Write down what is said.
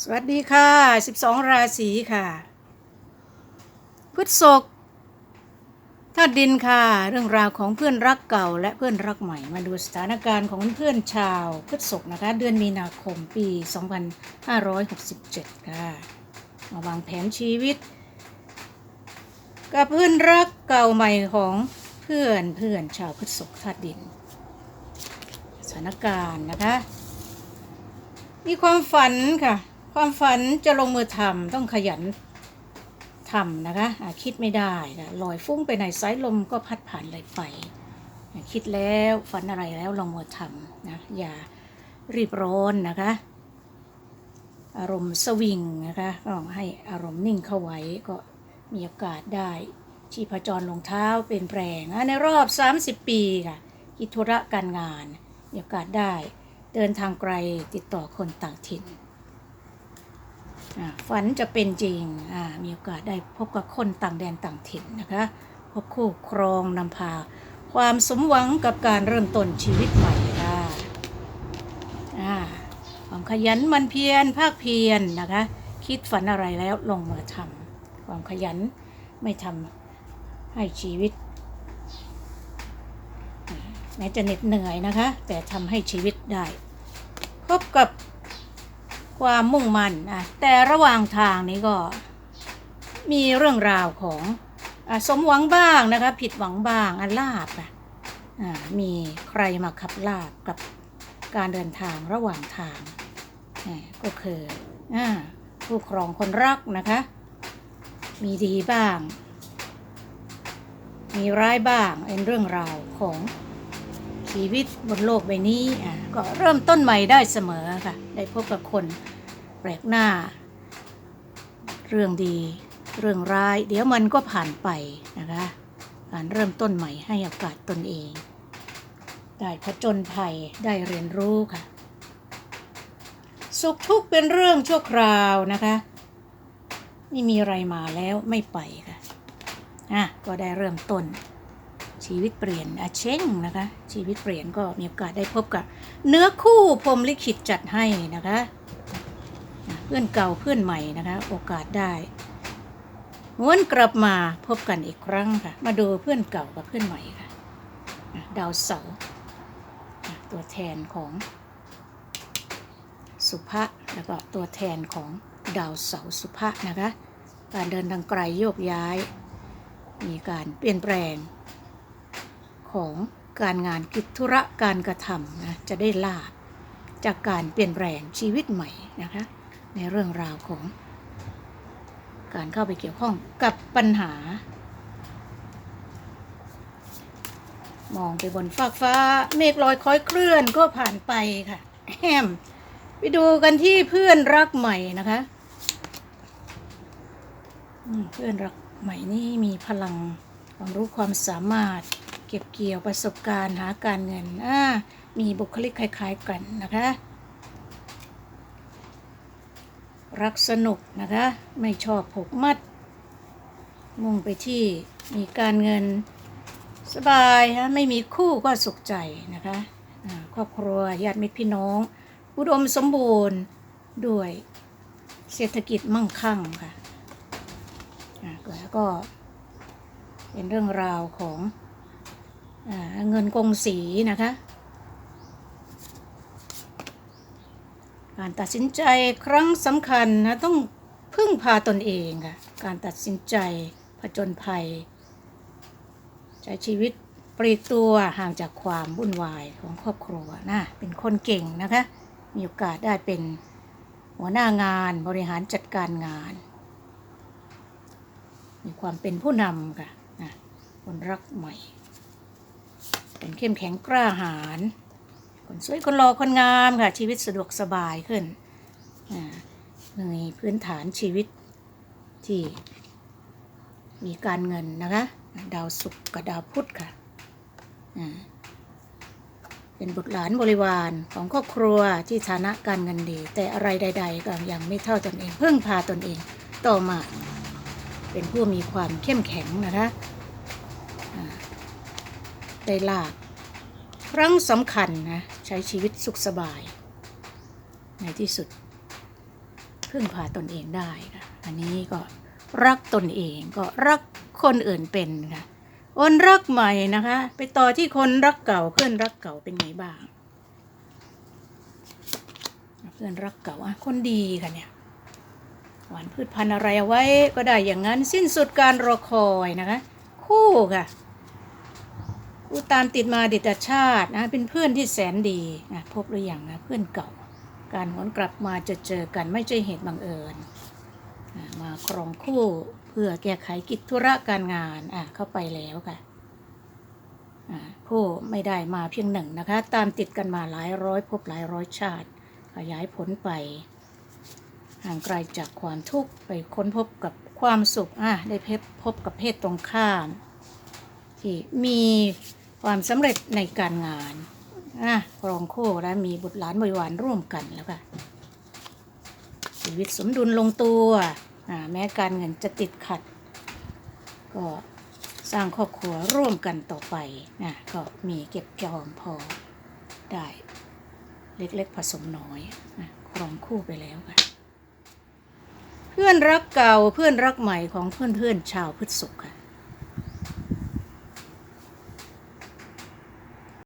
สวัสดีค่ะ 12 ราศีค่ะ พฤษภธาตุดินค่ะ เรื่องราวของเพื่อนรักเก่าและเพื่อนรักใหม่ มาดูสถานการณ์ของเพื่อนชาวพฤษภนะคะ เดือนมีนาคมปี 2567 ค่ะ มาวางแผนชีวิต กับเพื่อนรักเก่าใหม่ของเพื่อนเพื่อนชาวพฤษภธาตุดิน สถานการณ์นะคะ มีความฝันค่ะ ความฝันจะลงมือทำต้องขยันทำนะคะอ่าคิดไม่ได้ค่ะลอยฟุ้งไปในสายลมก็พัดผ่านเลยไป คิดแล้วฝันอะไรแล้วลงมือทำนะอย่ารีบร้อนนะคะ อารมณ์สวิงนะคะก็ให้อารมณ์นิ่งเข้าไว้ก็มีโอกาสได้ชีพจรลงเท้าเป็นแปลงในรอบ 30 ปีค่ะกิจธุระการงานมีโอกาสได้ เดินทางไกลติดต่อคนต่างถิ่น ฝันจะเป็นจริง มีโอกาสได้พบกับคนต่างแดนต่างถิ่นนะคะ พบคู่ครองนำพา ความสมหวังกับการเริ่มต้นชีวิตใหม่ค่ะความขยันมันเพียรภาคเพียรนะคะ คิดฝันอะไรแล้วลงมือทำความขยันไม่ทำให้ชีวิตแม้จะเหน็ดเหนื่อยนะคะ แต่ทำให้ชีวิตได้ พบกับ ความมุ่งมั่นอะแต่ระหว่างทางนี้ก็มีเรื่องราวของอสมหวังบ้างนะคะ ผิดหวังบ้างอันลาบอะอ่ามีใครมาขับลาบกับการเดินทางระหว่างทางอ่ก็คืออ่าผู้ครองคนรักนะคะ มีดีบ้าง มีร้ายบ้างเป็นเรื่องราวของชีวิตบนโลกใบนี้อะก็เริ่มต้นใหม่ได้เสมอค่ะ ได้พบกับคน แปลกหน้า เรื่องดี เรื่องร้าย เดี๋ยวมันก็ผ่านไปนะคะการเริ่มต้นใหม่ให้โอกาสตนเอง ได้ผจญภัยได้เรียนรู้ค่ะ สุขทุกข์เป็นเรื่องชั่วคราวนะคะไม่มีอะไรมาแล้วไม่ไปค่ะอะก็ได้เริ่มต้นชีวิตเปลี่ยนอาเช่งนะคะ ชีวิตเปลี่ยนก็มีโอกาสได้พบกับ เนื้อคู่พรมลิขิตจัดให้นะคะ เพื่อนเก่าเพื่อนใหม่นะคะ โอกาสได้วนกลับมาพบกันอีกครั้งค่ะ มาดูเพื่อนเก่ากับเพื่อนใหม่ค่ะ ดาวเสาร์ตัวแทนของสุภะแล้วก็ตัวแทนของดาวเสาร์สุภะนะคะ การเดินทางไกลโยกย้าย มีการเปลี่ยนแปลงของการงานกิจธุระการกระทำนะจะได้ลาบจากการเปลี่ยนแปลงชีวิตใหม่นะคะ ในเรื่องราวของการเข้าไปเกี่ยวข้องกับปัญหา มองไปบนฟากฟ้า เมฆลอยค้อยเคลื่อนก็ผ่านไปค่ะแฮมไปดูกันที่เพื่อนรักใหม่นะคะเพื่อนรักใหม่นี่มีพลังความรู้ความสามารถ เก็บเกี่ยวประสบการณ์หาการเงินอ่ามีบุคลิกคล้าย ๆ กันนะคะ รักสนุกนะคะ ไม่ชอบผูกมัด มุ่งไปที่มีการเงินสบายฮะไม่มีคู่ก็สุขใจนะคะครอบครัวญาติมิตรพี่น้อง อุดมสมบูรณ์ด้วยเศรษฐกิจมั่งคั่งค่ะอ่าแล้วก็เป็นเรื่องราวของอ่าเงินกงสีนะคะ การตัดสินใจครั้งสำคัญนะต้องพึ่งพาตนเองค่ะการตัดสินใจผจญภัย ใช้ชีวิตปลีกตัวห่างจากความวุ่นวายของครอบครัวนะเป็นคนเก่งนะคะ มีโอกาสได้เป็นหัวหน้างานบริหารจัดการงาน มีความเป็นผู้นำค่ะนะคนรักใหม่ คนเข้มแข็งกล้าหาญ คนสวยคนรอคนงามค่ะ ชีวิตสะดวกสบายขึ้นอ่ามีพื้นฐานชีวิตที่มีการเงินนะคะ ดาวศุกร์กับดาวพุธค่ะเป็นบุตรหลานบริวารของครอบครัวที่ฐานะการเงินดี แต่อะไรใด ๆ ก็ยังไม่เท่าตนเอง เพิ่งพาตนเองต่อมา เป็นผู้มีความเข้มแข็งนะคะได้ลาบ ครั้งสำคัญนะ ใช้ชีวิตสุขสบาย ในที่สุด พึ่งพาตนเองได้ค่ะอันนี้ก็รักตนเองก็รักคนอื่นเป็นค่ะคนรักใหม่นะคะ ไปต่อที่คนรักเก่าเพื่อนรักเก่าเป็นไงบ้าง เพื่อนรักเก่าอะคนดีค่ะเนี่ยหวานพืชพันธุ์อะไรเอาไว้ก็ได้อย่างนั้นสิ้นสุดการรอคอยนะคะ คู่ค่ะ คู่ตามติดมาดิตชาตินะเป็นเพื่อนที่แสนดีนะพบหรือยังนะเพื่อนเก่า การหวนกลับมาจะเจอกันไม่ใช่เหตุบังเอิญอะมาครองคู่เพื่อแก้ไขกิจธุระการงานอะเข้าไปแล้วค่ะอะคู่ไม่ได้มาเพียงหนึ่งนะคะ ตามติดกันมาหลายร้อยพบหลายร้อยชาติ ขยายผลไป ห่างไกลจากความทุกข์ไปค้นพบกับความสุขอะได้พบพบกับเพศตรงข้ามที่มี ความสำเร็จในการงานอะครองคู่และมีบุตรหลานบริวารร่วมกันแล้วค่ะชีวิตสมดุลลงตัวอะแม้การเงินจะติดขัด ก็สร้างครอบครัวร่วมกันต่อไปนะก็มีเก็บจอมพอได้เล็กๆผสมน้อยนะครองคู่ไปแล้วค่ะ เพื่อนรักเก่าเพื่อนรักใหม่ของเพื่อนเพื่อนๆชาวพฤษภค่ะ